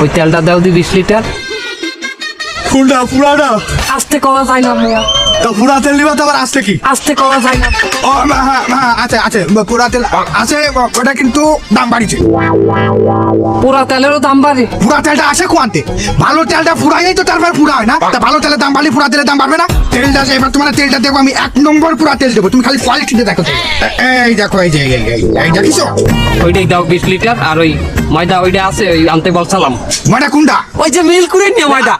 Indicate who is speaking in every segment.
Speaker 1: ওই তেলটা দাও দি বিশ লিটার।
Speaker 2: কোনটা পুরাটা
Speaker 1: আস্তে করা যায় না ভাইয়া
Speaker 2: তা পুরা তেল নিবা তো আবার আসছে কি?
Speaker 1: আস্তে করা যায় না।
Speaker 2: ও হ্যাঁ হ্যাঁ, হ্যাঁ আছে আছে পুরা তেল আছে ওটা কিন্তু দাম বাড়িছে।
Speaker 1: পুরা তেলেরও দাম বাড়ে।
Speaker 2: পুরা তেলটা আসে কোয়ান্তে। ভালো তেলটা ফুরাই তো তারপর পুরা হয় না। তা ভালো তেলের দাম বাড়লে পুরা তেলের দাম বাড়বে না? তেলটা যে এবার তোমার তেলটা দেখব আমি এক নম্বর পুরা তেল দেবো। তুমি খালি কোয়ালিটিতে দেখো এই দেখো এই যে এই দেখিছো?
Speaker 1: ওইটাই দাও বিশ লিটার আর ওই ময়দা ওইটা আছে ওই আনতে বলছিলাম।
Speaker 2: মানে কোনটা?
Speaker 1: ওই যে মিল করে নিয়ে ময়দা।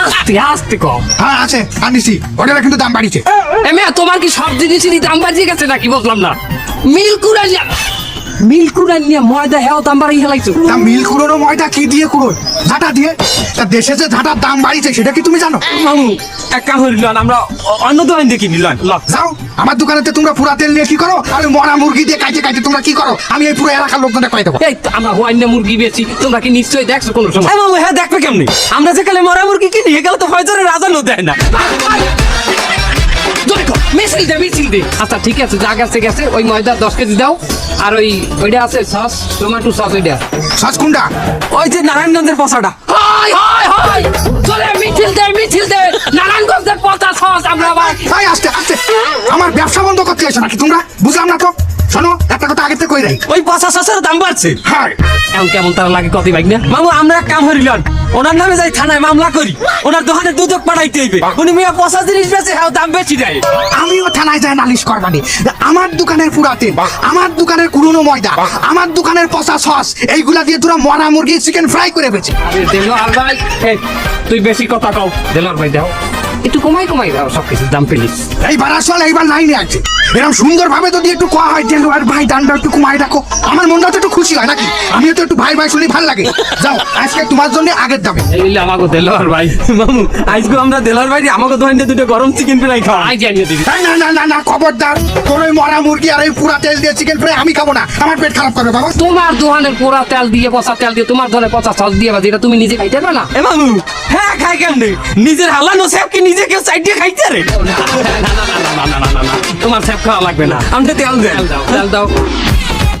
Speaker 1: আস্তে আস্তে কম।
Speaker 2: হ্যাঁ আছে আনিছি ওটার কিন্তু দাম বাড়িছে
Speaker 1: তোমার কি সব জিনিসেরই দাম বাড়িয়ে গেছে নাকি? বুঝলাম না। মিল কুড়াইয়া মিল কুড়াইয়া ময়দা হেও দাম বাড়িয়ে গেলাইছো
Speaker 2: তা মিল কুড়োনো ময়দা কি দিয়ে কুড়োয়? ঝাঁটা দিয়ে? তা দেশে যে ঝাঁটার দাম বাড়িছে সেটা কি তুমি জানো?
Speaker 3: মামু এক কাম হইল আমরা অন্য দোকান দেখি নিলাম
Speaker 2: যাও আমার দোকানেতে তোমরা পুরা তেল নিয়ে কি করো? আর মরা মুরগি দিয়ে কাইতে কাইতে তোমরা কি করো? আমি এই পুরো এলাকার লোকজনটা কয়ে দেবো।
Speaker 1: এই তো আমরা হোয়াইনা মুরগি বেচি তোমরা কি নিশ্চয়ই দেখছ কোনো সময়?
Speaker 3: মামু হ্যাঁ দেখবে কেমনি? আমরা যে কালে মরা মুরগি কিনি এগুলো তো ফয়জরের রাজানো দেয় না।
Speaker 1: মিছিল দে মিছিল দে। আচ্ছা ঠিক আছে যা গেছে গেছে। ওই ময়দা দশ কেজি দাও। আর ওই ওইটা আছে সস টমেটো সস ওইটা।
Speaker 2: সস কোনটা?
Speaker 3: ওই যে নারায়ণগঞ্জের পশাটা
Speaker 1: হাই হাই হাই! চলে মিছিল দে মিছিল দে। নারায়ণগঞ্জের পচা সস আমরা আবার
Speaker 2: তাই আস্তে আস্তে আমার ব্যবসা বন্ধ করতে এসো নাকি তোমরা? বুঝলাম না তো। শোনো একটা কথা আগে থেকে কই দেই
Speaker 3: ওই পচা সসের দাম বাড়ছে।
Speaker 2: হ্যাঁ
Speaker 1: এমন কেমন তারা লাগে কত বাইক না?
Speaker 3: মামু আমরা এক কাম হরিলাম ওনার নামে যাই থানায় মামলা করি। ওনার দোকানে দুধক পাঠাইতে হইবে। উনি মিয়া পচা জিনিস বেচে হ্যাঁ দাম বেশি দেয়।
Speaker 2: আমিও থানায় যাই নালিশ করবানি। আমার দোকানের পুরা তেল আমার দোকানের কুড়ুনো ময়দা আমার দোকানের পচা সস এইগুলা দিয়ে তোরা মরা মুরগি চিকেন ফ্রাই করে
Speaker 1: এই, তুই বেশি কথা কও। দেলার ভাই দাও। একটু কমাই কমাই দাও সব কিছুর দাম পেলিস
Speaker 2: এইবার আসলে এইবার লাইনে আছে। এরকম সুন্দর ভাবে যদি একটু কোয়া হয় দেলো আর ভাই দানটা একটু কমাই রাখো। আমার মনটা তো একটু খুশি হয় নাকি? আমিও তো একটু ভাই ভাই শুনি ভালো লাগে। যাও আজকে তোমার জন্য আগের দামে।
Speaker 1: এই আমাকে দেলো আর ভাই।
Speaker 3: মামু আজকে আমরা দেলার বাইরে আমাকে দোকানে দুটো গরম চিকেন ফ্রাই খাওয়া।
Speaker 1: আই জানিয়ে দিবি
Speaker 2: না না না না খবরদার। তোর ওই মরা মুরগি আর এই পুরা তেল দিয়ে চিকেন ফ্রাই আমি খাব না। আমার পেট খারাপ করবে বাবা।
Speaker 1: তোমার দোকানের পোড়া তেল দিয়ে পচা তেল দিয়ে তোমার ধরনের পচা সস দিয়ে বাজি এটা তুমি নিজে খাইতে পারবে না?
Speaker 3: এ মামু হ্যাঁ খাই কেমনে? নিজের হালানো সাহেব কি নিজে যে খাইতে রে
Speaker 1: তোমার স্যাপ খাওয়া লাগবে না আমি তেল দাও